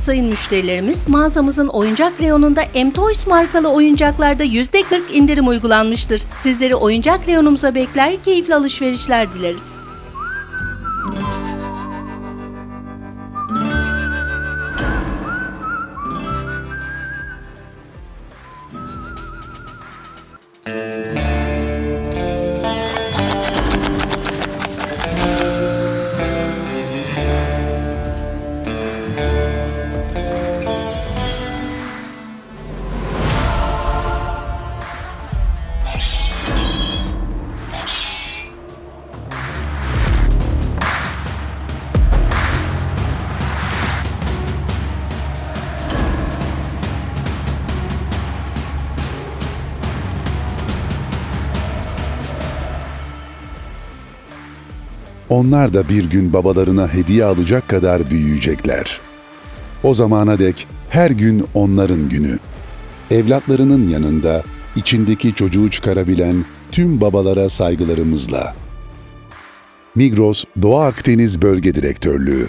Sayın müşterilerimiz mağazamızın oyuncak reyonunda M-Toys markalı oyuncaklarda %40 indirim uygulanmıştır. Sizleri oyuncak reyonumuza bekler, keyifli alışverişler dileriz. Onlar da bir gün babalarına hediye alacak kadar büyüyecekler. O zamana dek her gün onların günü. Evlatlarının yanında içindeki çocuğu çıkarabilen tüm babalara saygılarımızla. Migros Doğu Akdeniz Bölge Direktörlüğü